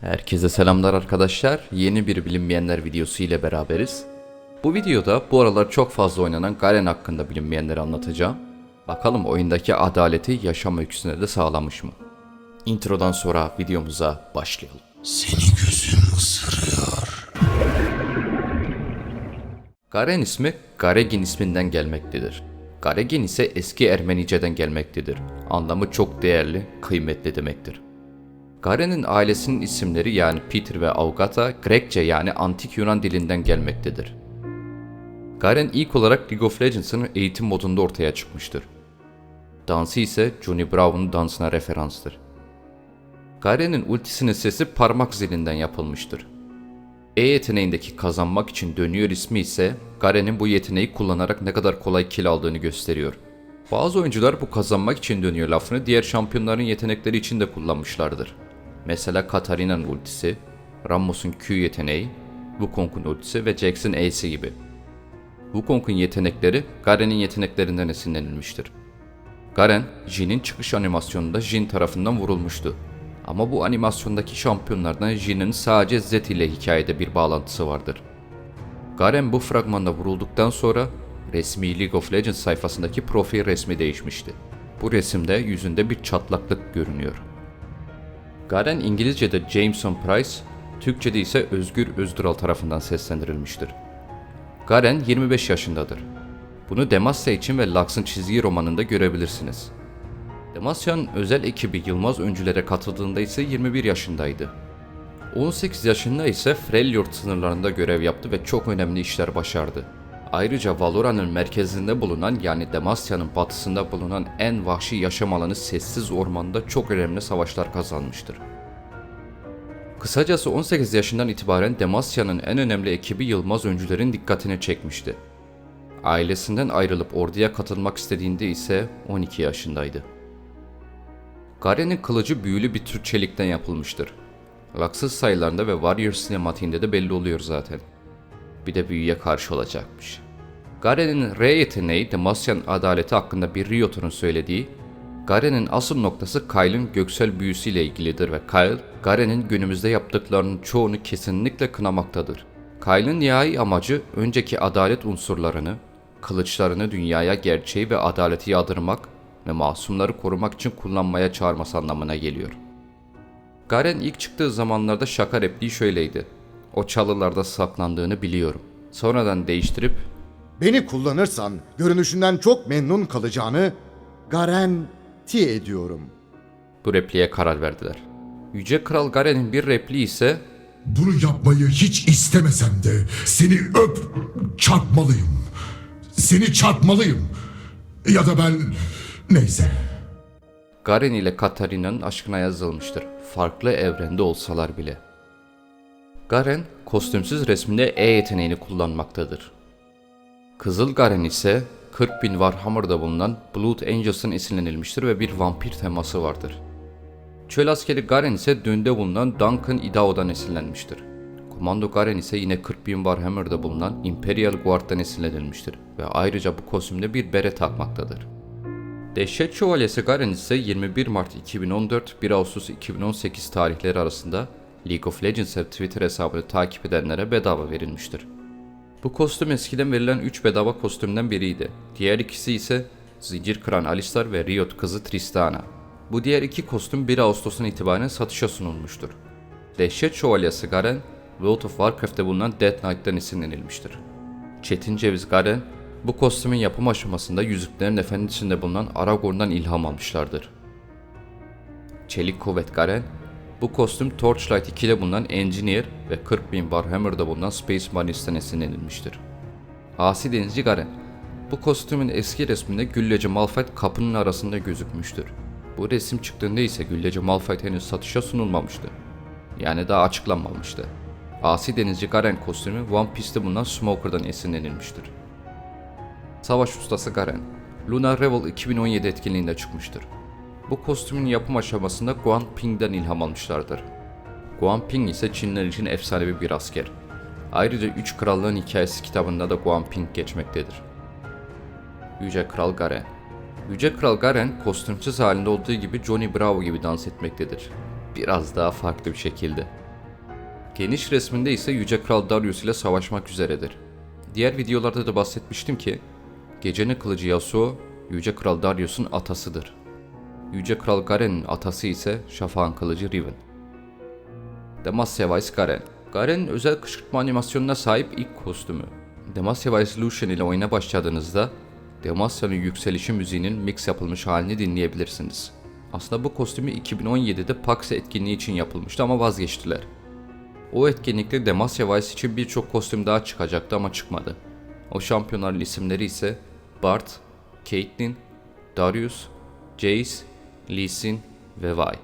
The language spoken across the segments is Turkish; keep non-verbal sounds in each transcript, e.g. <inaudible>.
Herkese selamlar arkadaşlar. Yeni bir bilinmeyenler videosu ile beraberiz. Bu videoda bu aralar çok fazla oynanan Garen hakkında bilinmeyenleri anlatacağım. Bakalım oyundaki adaleti yaşam öyküsüne de sağlamış mı? Introdan sonra videomuza başlayalım. Seni gözüm ısırıyor. Garen ismi Garegin isminden gelmektedir. Garegin ise eski Ermenice'den gelmektedir. Anlamı çok değerli, kıymetli demektir. Garen'in ailesinin isimleri yani Peter ve Augata Grekçe yani Antik Yunan dilinden gelmektedir. Garen ilk olarak League of Legends'ın eğitim modunda ortaya çıkmıştır. Dansı ise Johnny Bravo'nun dansına referanstır. Garen'in ultisinin sesi parmak zilinden yapılmıştır. E yeteneğindeki kazanmak için dönüyor ismi ise Garen'in bu yeteneği kullanarak ne kadar kolay kill aldığını gösteriyor. Bazı oyuncular bu kazanmak için dönüyor lafını diğer şampiyonların yetenekleri için de kullanmışlardır. Mesela Katarina'nın ultisi, Rammus'un Q yeteneği, Wukong'un ultisi ve Jax'in E'si gibi. Wukong'un yetenekleri Garen'in yeteneklerinden esinlenilmiştir. Garen, Jin'in çıkış animasyonunda Jin tarafından vurulmuştu. Ama bu animasyondaki şampiyonlardan Jin'in sadece Z ile hikayede bir bağlantısı vardır. Garen bu fragmanda vurulduktan sonra resmi League of Legends sayfasındaki profil resmi değişmişti. Bu resimde yüzünde bir çatlaklık görünüyor. Garen İngilizce'de Jameson Price, Türkçe'de ise Özgür Özdural tarafından seslendirilmiştir. Garen 25 yaşındadır. Bunu Demacia için ve Lux'ın çizgi romanında görebilirsiniz. Demacia'nın özel ekibi Yılmaz Öncülere katıldığında ise 21 yaşındaydı. 18 yaşında ise Freljord sınırlarında görev yaptı ve çok önemli işler başardı. Ayrıca Valora'nın merkezinde bulunan yani Demacia'nın batısında bulunan en vahşi yaşam alanı sessiz ormanda çok önemli savaşlar kazanmıştır. Kısacası 18 yaşından itibaren Demacia'nın en önemli ekibi Yılmaz Öncüler'in dikkatini çekmişti. Ailesinden ayrılıp orduya katılmak istediğinde ise 12 yaşındaydı. Garen'in kılıcı büyülü bir tür çelikten yapılmıştır. Laksız sayılarında ve Warrior sinematiğinde de belli oluyor zaten. Bir de büyüye karşı olacakmış. Garen'in R yeteneği Demacian adaleti hakkında bir Riot'un söylediği, Garen'in asıl noktası Kyle'ın göksel büyüsüyle ilgilidir ve Kyle, Garen'in günümüzde yaptıklarının çoğunu kesinlikle kınamaktadır. Kyle'ın nihai amacı önceki adalet unsurlarını, kılıçlarını dünyaya gerçeği ve adaleti yadırmak ve masumları korumak için kullanmaya çağırması anlamına geliyor. Garen ilk çıktığı zamanlarda şaka repliği şöyleydi. O çalılarda saklandığını biliyorum. Sonradan değiştirip Beni kullanırsan görünüşünden çok memnun kalacağını garanti ediyorum. bu repliğe karar verdiler. Yüce Kral Garen'in bir repliği ise Bunu yapmayı hiç istemesem de seni öp çarpmalıyım. Seni çarpmalıyım. Ya da ben neyse. Garen ile Katarina'nın aşkına yazılmıştır. Farklı evrende olsalar bile. Garen, kostümsüz resminde E yeteneğini kullanmaktadır. Kızıl Garen ise 40 bin Warhammer'da bulunan Blood Angels'ın esinlenilmiştir ve bir vampir teması vardır. Çöl askeri Garen ise dünde bulunan Duncan Idaho'dan esinlenmiştir. Komando Garen ise yine 40 bin Warhammer'da bulunan Imperial Guard'dan esinlenilmiştir ve ayrıca bu kostümde bir bere takmaktadır. Dehşet Şövalyesi Garen ise 21 Mart 2014 1 Ağustos 2018 tarihleri arasında League of Legends Twitter hesabını takip edenlere bedava verilmiştir. Bu kostüm eskiden verilen 3 bedava kostümden biriydi. Diğer ikisi ise Zincir Kıran Alistar ve Riot kızı Tristana. Bu diğer iki kostüm 1 Ağustos'tan itibaren satışa sunulmuştur. Dehşet Şövalyesi Garen, World of Warcraft'te bulunan Death Knight'tan esinlenilmiştir. Çetin Ceviz Garen, bu kostümün yapım aşamasında Yüzüklerin Efendisi'nde bulunan Aragorn'dan ilham almışlardır. Çelik Kuvvet Garen, bu kostüm Torchlight 2'de bulunan Engineer ve 40.000 Warhammer'da bulunan Space Marines'ten esinlenilmiştir. Asi Denizci Garen, bu kostümün eski resminde Gülleci Malphite kapının arasında gözükmüştür. Bu resim çıktığında ise Gülleci Malphite henüz satışa sunulmamıştı. Yani daha açıklanmamıştı. Asi Denizci Garen kostümü One Piece'te bulunan Smoker'dan esinlenilmiştir. Savaş ustası Garen, Lunar Revel 2017 etkinliğinde çıkmıştır. Bu kostümün yapım aşamasında Guan Ping'den ilham almışlardır. Guan Ping ise Çinler için efsanevi bir asker. Ayrıca Üç Krallığın Hikayesi kitabında da Guan Ping geçmektedir. Yüce Kral Garen Yüce Kral Garen kostümsüz halinde olduğu gibi Johnny Bravo gibi dans etmektedir. Biraz daha farklı bir şekilde. Geniş resminde ise Yüce Kral Darius ile savaşmak üzeredir. Diğer videolarda da bahsetmiştim ki, Gecenin Kılıcı Yasuo, Yüce Kral Darius'un atasıdır. Yüce Kral Garen'in atası ise Şafağın Kılıcı Riven. Demacia Vice Garen. Garen'in özel kışkırtma animasyonuna sahip ilk kostümü. Demacia Vice Lucian ile oyuna başladığınızda Demacia'nın yükselişi müziğinin mix yapılmış halini dinleyebilirsiniz. Aslında bu kostümü 2017'de PAX etkinliği için yapılmıştı ama vazgeçtiler. O etkinlikte Demacia Vice için birçok kostüm daha çıkacaktı ama çıkmadı. O şampiyonların isimleri ise Bart, Caitlyn, Darius, Jace, Lee Sin ve Vi.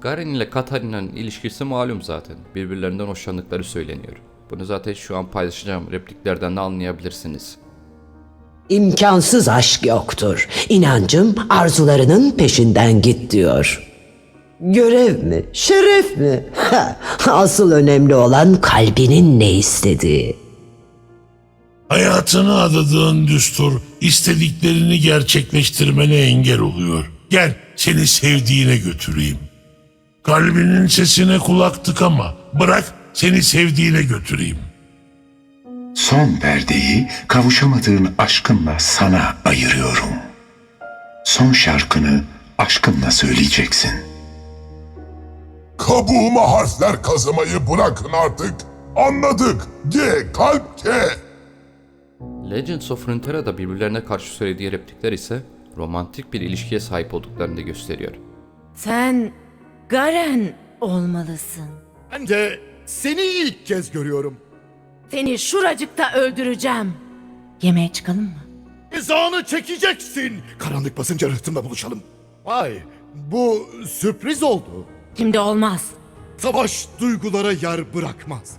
Garen ile Katarina'nın ilişkisi malum zaten. Birbirlerinden hoşlandıkları söyleniyor. Bunu zaten şu an paylaşacağım repliklerden de anlayabilirsiniz. İmkansız aşk yoktur. İnancım arzularının peşinden git diyor. Görev mi? Şeref mi? <laughs> Asıl önemli olan kalbinin ne istediği. Hayatını adadığın düstur istediklerini gerçekleştirmene engel oluyor. Gel seni sevdiğine götüreyim. Kalbinin sesine kulak tıkama. Bırak seni sevdiğine götüreyim. Son perdeyi kavuşamadığın aşkınla sana ayırıyorum. Son şarkını aşkınla söyleyeceksin. Kabuğuma harfler kazımayı bırakın artık. Anladık. G, kalp K. Legends of Runeterra'da birbirlerine karşı söylediği replikler ise romantik bir ilişkiye sahip olduklarını da gösteriyor. Sen Garen olmalısın. Ben de seni ilk kez görüyorum. Seni şuracıkta öldüreceğim. Yemeğe çıkalım mı? Cezanı çekeceksin. Karanlık basınca rıhtımda buluşalım. Vay bu sürpriz oldu. Şimdi olmaz. Savaş duygulara yer bırakmaz.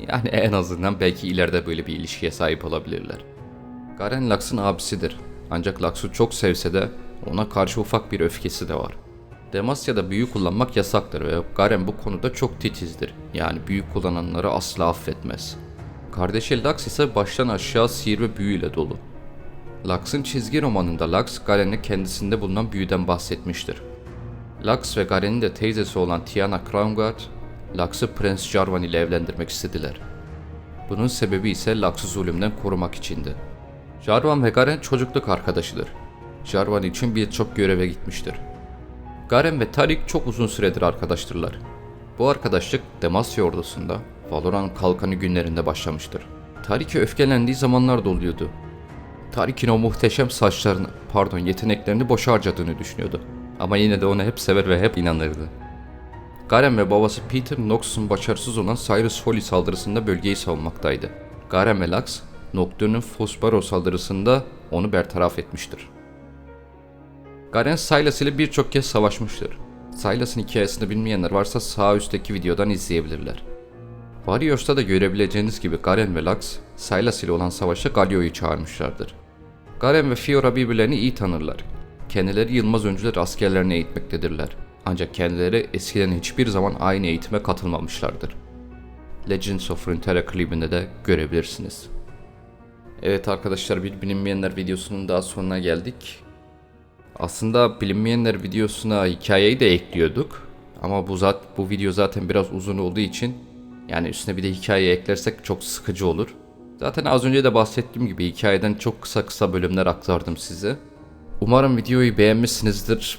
Yani en azından belki ileride böyle bir ilişkiye sahip olabilirler. Garen Lux'ın abisidir. Ancak Lux'u çok sevse de ona karşı ufak bir öfkesi de var. Demacia'da büyü kullanmak yasaktır ve Garen bu konuda çok titizdir. Yani büyü kullananları asla affetmez. Kardeşi Lux ise baştan aşağı sihir ve büyüyle dolu. Lux'ın çizgi romanında Lux, Garen'e kendisinde bulunan büyüden bahsetmiştir. Lux ve Garen'in de teyzesi olan Tiana Crownguard, Lux'ı Prens Jarvan ile evlendirmek istediler. Bunun sebebi ise Lux'ı zulümden korumak içindi. Jarvan ve Garen çocukluk arkadaşıdır. Jarvan için birçok göreve gitmiştir. Garen ve Tarik çok uzun süredir arkadaştırlar. Bu arkadaşlık Demacia ordusunda Valorant kalkanı günlerinde başlamıştır. Tarik'e öfkelendiği zamanlar da oluyordu. Tarik'in o muhteşem saçlarını, pardon yeteneklerini boşa harcadığını düşünüyordu. Ama yine de ona hep sever ve hep inanırdı. Garen ve babası Peter Noxus'un başarısız olan Cyrus Foley saldırısında bölgeyi savunmaktaydı. Garen ve Lux, Nocturne'un Fosbaro saldırısında onu bertaraf etmiştir. Garen Sylas ile birçok kez savaşmıştır. Sylas'ın hikayesini bilmeyenler varsa sağ üstteki videodan izleyebilirler. Warriors'ta da görebileceğiniz gibi Garen ve Lux, Sylas ile olan savaşa Galio'yu çağırmışlardır. Garen ve Fiora birbirlerini iyi tanırlar. Kendileri Yılmaz Öncüler askerlerini eğitmektedirler. Ancak kendileri eskiden hiçbir zaman aynı eğitime katılmamışlardır. Legends of Runeterra klibinde de görebilirsiniz. Evet arkadaşlar bir bilinmeyenler videosunun daha sonuna geldik. Aslında bilinmeyenler videosuna hikayeyi de ekliyorduk. Ama bu zat bu video zaten biraz uzun olduğu için yani üstüne bir de hikaye eklersek çok sıkıcı olur. Zaten az önce de bahsettiğim gibi hikayeden çok kısa kısa bölümler aktardım size. Umarım videoyu beğenmişsinizdir.